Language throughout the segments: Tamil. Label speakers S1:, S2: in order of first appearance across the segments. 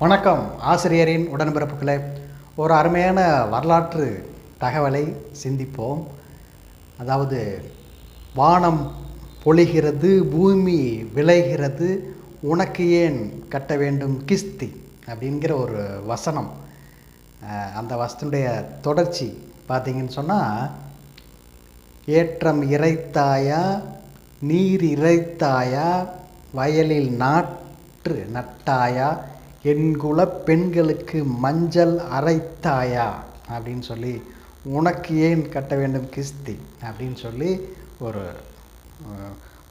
S1: வணக்கம் ஆசிரியரின் உடன்பிறப்புகளே. ஒரு அருமையான வரலாற்று தகவலை சிந்திப்போம். அதாவது வானம் பொழிகிறது பூமி விளைகிறது உனக்கு ஏன் கட்ட வேண்டும் கிஸ்தி அப்படிங்கிற ஒரு வசனம். அந்த வசனுடைய தொடர்ச்சி பார்த்தீங்கன்னு சொன்னால் ஏற்றம் இறைத்தாயா நீர் இறைத்தாயா வயலில் நாற்று நட்டாயா என் குலப் பெண்களுக்கு மஞ்சள் அரைத்தாயா? அப்படின்னு சொல்லி உனக்கு ஏன் கட்ட வேண்டும் கிஸ்தி? அப்படின்னு சொல்லி ஒரு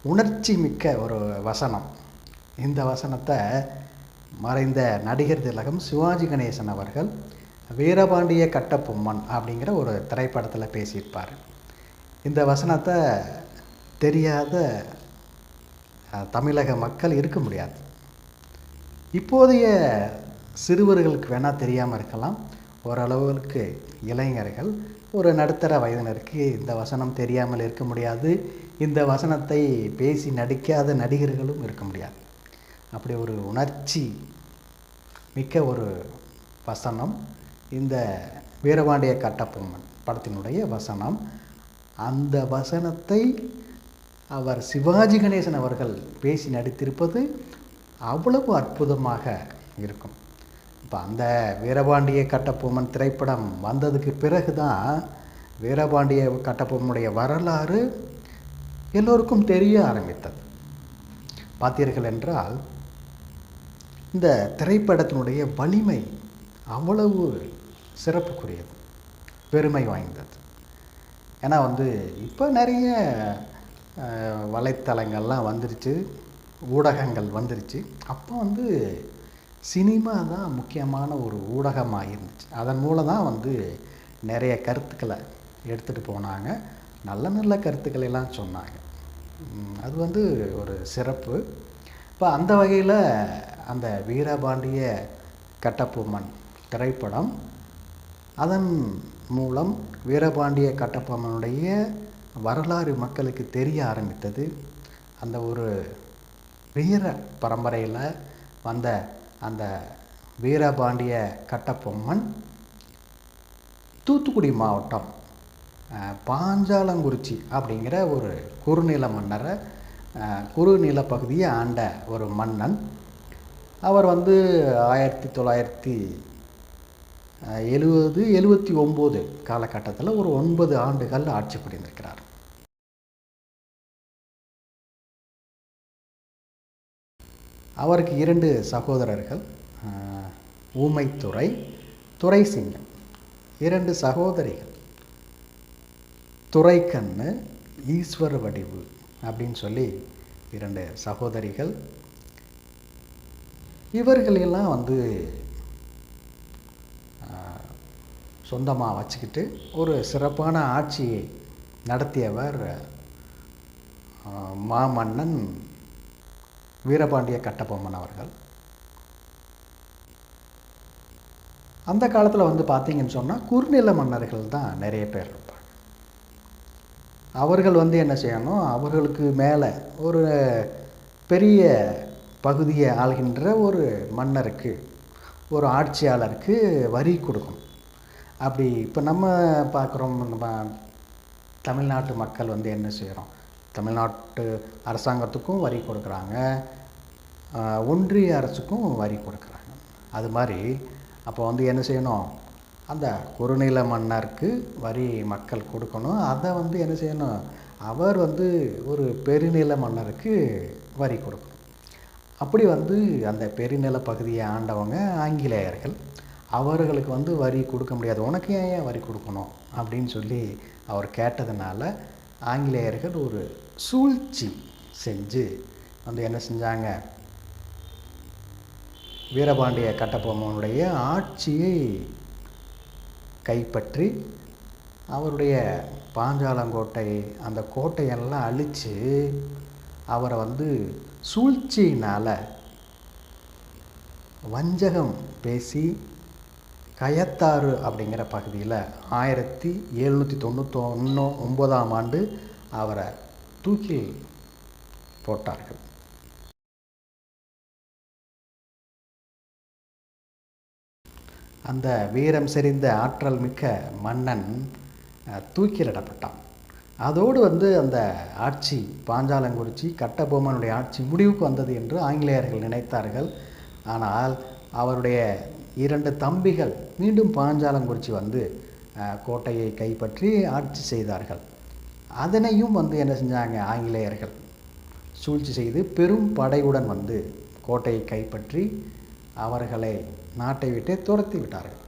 S1: உணர்ச்சி மிக்க ஒரு வசனம். இந்த வசனத்தை மறைந்த நடிகர் திலகம் சிவாஜி கணேசன் அவர்கள் வீரபாண்டிய கட்டபொம்மன் அப்படிங்கிற ஒரு திரைப்படத்தில் பேசியிருப்பார். இந்த வசனத்தை தெரியாத தமிழக மக்கள் இருக்க முடியாது. இப்போதைய சிறுவர்களுக்கு வேணால் தெரியாமல் இருக்கலாம். ஓரளவுக்கு இளைஞர்கள் ஒரு நடுத்தர வயதினருக்கு இந்த வசனம் தெரியாமல் இருக்க முடியாது. இந்த வசனத்தை பேசி நடிக்காத நடிகர்களும் இருக்க முடியாது. அப்படி ஒரு உணர்ச்சி மிக்க ஒரு வசனம். இந்த வீரபாண்டிய கட்டப்பொம்மன் படத்தினுடைய வசனம். அந்த வசனத்தை அவர் சிவாஜி கணேசன் அவர்கள் பேசி நடித்திருப்பது அவ்வளவு அற்புதமாக இருக்கும். இப்போ அந்த வீரபாண்டிய கட்டபொம்மன் திரைப்படம் வந்ததுக்கு பிறகு தான் வீரபாண்டிய கட்டபொம்மனுடைய வரலாறு எல்லோருக்கும் தெரிய ஆரம்பித்தது. பார்த்தீர்கள் என்றால் இந்த திரைப்படத்தினுடைய வலிமை அவ்வளவு சிறப்புக்குரியது பெருமை வாய்ந்தது. ஏன்னா வந்து இப்போ நிறைய வலைத்தளங்கள்லாம் வந்துருச்சு. ஊடகங்கள் வந்துருச்சு. அப்போ வந்து சினிமா தான் முக்கியமான ஒரு ஊடகமாக இருந்துச்சு. அதன் மூலம் தான் வந்து நிறைய கருத்துக்களை எடுத்துகிட்டு போனாங்க. நல்ல நல்ல கருத்துக்களை எல்லாம் சொன்னாங்க. அது வந்து ஒரு சிறப்பு. இப்போ அந்த வகையில் அந்த வீரபாண்டிய கட்டபொம்மன் திரைப்படம் அதன் மூலம் வீரபாண்டிய கட்டபொம்மனுடைய வரலாறு மக்களுக்கு தெரிய ஆரம்பித்தது. அந்த ஒரு வீர பரம்பரையில் வந்த அந்த வீரபாண்டிய கட்டபொம்மன் தூத்துக்குடி மாவட்டம் பாஞ்சாலங்குறிச்சி அப்படிங்கிற ஒரு குறுநில மன்னரை குறுநில பகுதியை ஆண்ட ஒரு மன்னன். அவர் வந்து ஆயிரத்தி தொள்ளாயிரத்தி எழுபது எழுபத்தி ஒம்பது காலகட்டத்தில் ஒரு ஒன்பது ஆண்டுகள் ஆட்சி புரிந்திருக்கிறார். அவருக்கு இரண்டு சகோதரர்கள் ஊமைத்துறை துரைசிங்கம் இரண்டு சகோதரிகள். துரைக்கண்ணு ஈஸ்வர வடிவு அப்படின்னு சொல்லி இரண்டு சகோதரிகள். இவர்களெல்லாம் வந்து சொந்தமாக வச்சுக்கிட்டு ஒரு சிறப்பான ஆட்சியை நடத்தியவர் மாமன்னன் வீரபாண்டிய கட்டபொம்மன் அவர்கள். அந்த காலத்தில் வந்து பார்த்தீங்கன்னு சொன்னால் குறுநில மன்னர்கள் தான் நிறைய பேர் இருப்பாங்க. அவர்கள் வந்து என்ன செய்யணும்? அவர்களுக்கு மேலே ஒரு பெரிய பகுதியை ஆள்கின்ற ஒரு மன்னருக்கு ஒரு ஆட்சியாளருக்கு வரி கொடுக்கணும். அப்படி இப்போ நம்ம பார்க்குறோம் நம்ம தமிழ்நாட்டு மக்கள் வந்து என்ன செய்கிறோம் தமிழ்நாட்டு அரசாங்கத்துக்கும் வரி கொடுக்குறாங்க. ஒன்றிய அரசுக்கும் வரி கொடுக்குறாங்க. அது மாதிரி அப்போ வந்து என்ன செய்யணும்? அந்த குறுநில மன்னருக்கு வரி மக்கள் கொடுக்கணும். அதை வந்து என்ன செய்யணும்? அவர் வந்து ஒரு பெருநில மன்னருக்கு வரி கொடுக்கணும். அப்படி வந்து அந்த பெருநில பகுதியை ஆண்டவங்க ஆங்கிலேயர்கள் அவர்களுக்கு வந்து வரி கொடுக்க முடியாது. உனக்கு ஏன் ஏன் வரி கொடுக்கணும்? அப்படின்னு சொல்லி அவர் கேட்டதுனால ஆங்கிலேயர்கள் ஒரு சூழ்ச்சி செஞ்சு வந்து என்ன செஞ்சாங்க? வீரபாண்டிய கட்டபொம்மனுடைய ஆட்சியை கைப்பற்றி அவருடைய பாஞ்சாலங்கோட்டை அந்த கோட்டையெல்லாம் அழித்து அவரை வந்து சூழ்ச்சியினால் வஞ்சகம் பேசி கயத்தாறு அப்படிங்கிற பகுதியில் ஆயிரத்தி எழுநூற்றி தொண்ணூற்றி ஒன்று ஒன்பதாம் ஆண்டு அவரை தூக்கில் போட்டார்கள். அந்த வீரம் செறிந்த ஆற்றல் மிக்க மன்னன் தூக்கிலிடப்பட்டான். அதோடு வந்து அந்த ஆட்சி பாஞ்சாலங்குறிச்சி கட்டபொம்மனுடைய ஆட்சி முடிவுக்கு வந்தது என்று ஆங்கிலேயர்கள் நினைத்தார்கள். ஆனால் அவருடைய இரண்டு தம்பிகள் மீண்டும் பாஞ்சாலங்குறிச்சி வந்து கோட்டையை கைப்பற்றி ஆட்சி செய்தார்கள். அதனையும் வந்து என்ன செஞ்சாங்க? ஆங்கிலேயர்கள் சூழ்ச்சி செய்து பெரும் படையுடன் வந்து கோட்டையை கைப்பற்றி அவர்களை நாட்டை விட்டே துரத்தி விட்டார்கள்.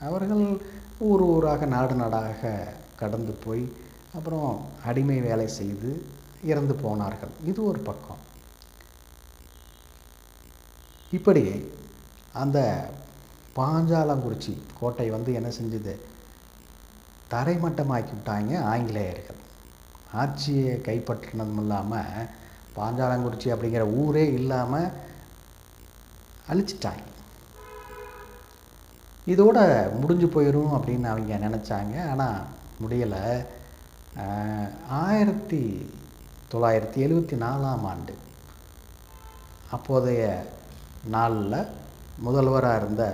S1: அவர்கள் ஊர் ஊராக நாடு நாடாக கடந்து போய் அப்புறம் அடிமை வேலை செய்து இறந்து போனார்கள். இது ஒரு பக்கம். இப்படி அந்த பாஞ்சாலங்குறிச்சி கோட்டை வந்து என்ன செஞ்சது? தரைமட்டமாக்கி விட்டாங்க ஆங்கிலேயர்கள். ஆட்சியை கைப்பற்றினதும் இல்லாமல் பாஞ்சாலங்குறிச்சி அப்படிங்கிற ஊரே இல்லாமல் அழிச்சிட்டாங்க. இதோட முடிஞ்சு போயிடும் அப்படின்னு அவங்க நினச்சாங்க. ஆனால் முடியலை. ஆயிரத்தி தொள்ளாயிரத்தி எழுபத்தி நாலாம் ஆண்டு அப்போதைய நாளில் முதல்வராக இருந்த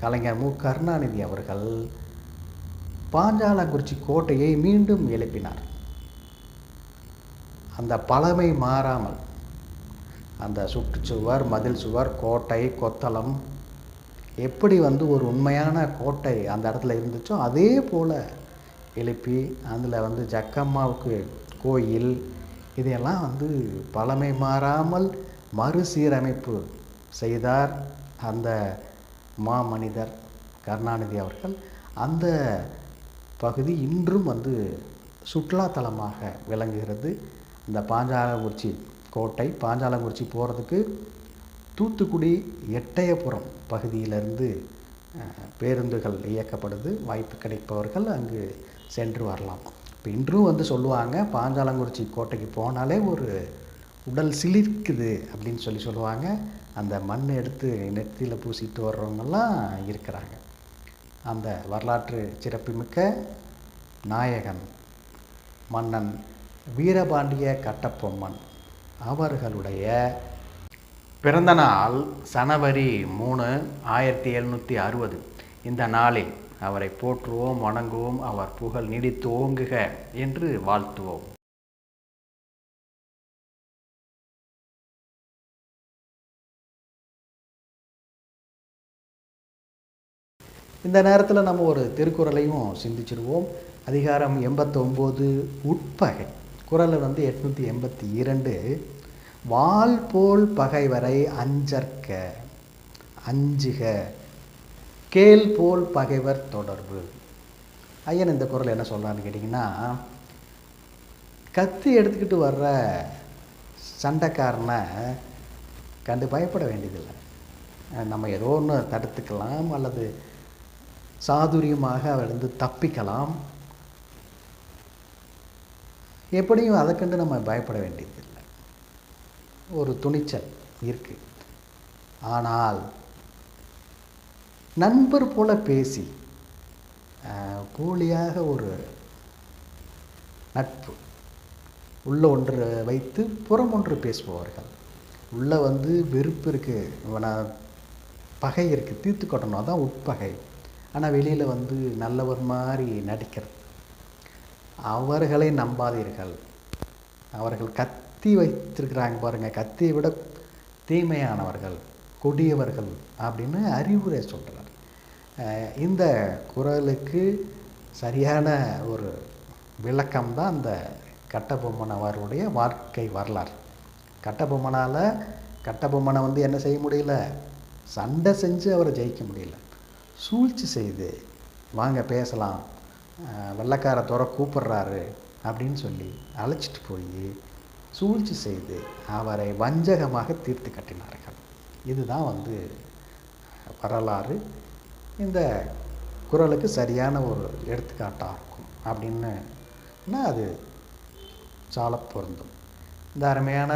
S1: கலைஞர் மு. கருணாநிதி அவர்கள் பாஞ்சாலங்குறிச்சி கோட்டையை மீண்டும் எழுப்பினார். அந்த பழமை மாறாமல் அந்த சுற்றுச்சுவர் மதில் சுவர் கோட்டை கொத்தளம் எப்படி வந்து ஒரு உண்மையான கோட்டை அந்த இடத்துல இருந்துச்சோ அதே போல் எழுப்பி அதில் வந்து ஜக்கம்மாவுக்கு கோயில் இதையெல்லாம் வந்து பழமை மாறாமல் மறுசீரமைப்பு செய்தார் அந்த மாமனிதர் கருணாநிதி அவர்கள். அந்த பகுதி இன்றும் வந்து சுற்றுலாத்தலமாக விளங்குகிறது. இந்த பாஞ்சாலங்குறிச்சி கோட்டை பாஞ்சாலங்குறிச்சி போகிறதுக்கு தூத்துக்குடி எட்டயபுரம் பகுதியிலிருந்து பேருந்துகள் இயக்கப்படுது. வாய்ப்பு கிடைப்பவர்கள் அங்கு சென்று வரலாம். இப்போ இன்றும் வந்து சொல்லுவாங்க பாஞ்சாலங்குறிச்சி கோட்டைக்கு போனாலே ஒரு உடல் சிலிர்க்குது அப்படின்னு சொல்லி சொல்லுவாங்க. அந்த மண் எடுத்து நெத்தியில் பூசிட்டு வர்றவங்கெல்லாம் இருக்கிறாங்க. அந்த வரலாற்று சிறப்புமிக்க நாயகன் மன்னன் வீரபாண்டிய கட்டப்பொம்மன் அவர்களுடைய பிறந்த நாள் சனவரி மூணு ஆயிரத்தி எழுநூற்றி அறுபது. இந்த நாளில் அவரை போற்றுவோம் வணங்குவோம் அவர் புகழ் நீடித்து ஓங்குக என்று வாழ்த்துவோம். இந்த நேரத்தில் நம்ம ஒரு திருக்குறளையும் சிந்திச்சிருவோம் அதிகாரம் எண்பத்தொம்போது உட்பகை. குறள் வந்து எட்நூற்றி எண்பத்தி இரண்டு. வாள் போல் பகைவரை அஞ்சற்க அஞ்சுக கேள் போல் பகைவர் தொடர்பு. ஐயன் இந்த குறள் என்ன சொல்கிறான்னு கேட்டிங்கன்னா கத்தி எடுத்துக்கிட்டு வர்ற சண்டைக்காரனை கண்டு பயப்பட வேண்டியதில்லை. நம்ம ஏதோ ஒன்று தடுத்துக்கலாம் அல்லது சாதுரியமாக அவளிருந்து தப்பிக்கலாம். எப்படியும் அதை கண்டு நம்ம பயப்பட வேண்டியதில்லை. ஒரு துணிச்சல் இருக்குது ஆனால் நண்பர் போல பேசி கூலியாக போலியாக ஒரு நட்பு உள்ள ஒன்று வைத்து புறம் ஒன்று பேசுபவர்கள். உள்ளே வந்து வெறுப்பு இருக்குது இவனை பகை இருக்குது தீர்த்து கொட்டணும். அதான் உட்பகை. ஆனால் வெளியில் வந்து நல்லவர் மாதிரி நடிக்கிறது. அவர்களை நம்பாதீர்கள். அவர்கள் கத்தி வைத்திருக்கிறாங்க பாருங்கள் கத்தியை விட தீமையானவர்கள் கொடியவர்கள் அப்படின்னு அறிவுரை சொல்கிறார் இந்த குரலுக்கு சரியான ஒரு விளக்கம் தான் அந்த கட்டபொம்மன் அவருடைய வாழ்க்கை வரலாறு. கட்டபொம்மனால் கட்டபொம்மனை வந்து என்ன செய்ய முடியல? சண்டை செஞ்சு அவரை ஜெயிக்க முடியல. சூழ்ச்சி செய்து வாங்க பேசலாம் வெள்ளக்கார வெள்ளைக்கார துறை அப்படின்னு சொல்லி அழைச்சிட்டு போய் சூழ்ச்சி செய்து அவரை வஞ்சகமாக தீர்த்து கட்டினார்கள். இதுதான் வந்து வரலாறு. இந்த குரலுக்கு சரியான ஒரு எடுத்துக்காட்டாக இருக்கும் அப்படின்னு அது சால பொருந்தும். இந்த அருமையான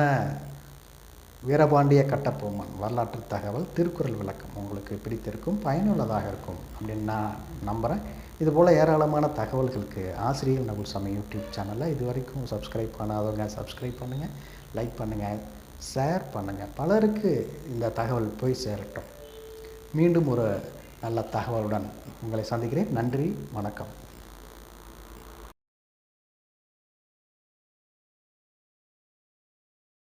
S1: வீரபாண்டிய கட்டபொம்மன் வரலாற்று தகவல் திருக்குறள் விளக்கம் உங்களுக்கு பிடித்திருக்கும் பயனுள்ளதாக இருக்கும் அப்படின்னு நான் நம்புகிறேன் இதுபோல் ஏராளமான தகவல்களுக்கு ஆசிரியர் நகுல் சாமி யூடியூப் சேனலில் இது வரைக்கும் சப்ஸ்கிரைப் பண்ணாதவங்க சப்ஸ்கிரைப் பண்ணுங்கள் லைக் பண்ணுங்கள் ஷேர் பண்ணுங்கள் பலருக்கு இந்த தகவல் போய் சேரட்டும். மீண்டும் ஒரு நல்ல தகவலுடன் உங்களை சந்திக்கிறேன். நன்றி வணக்கம்.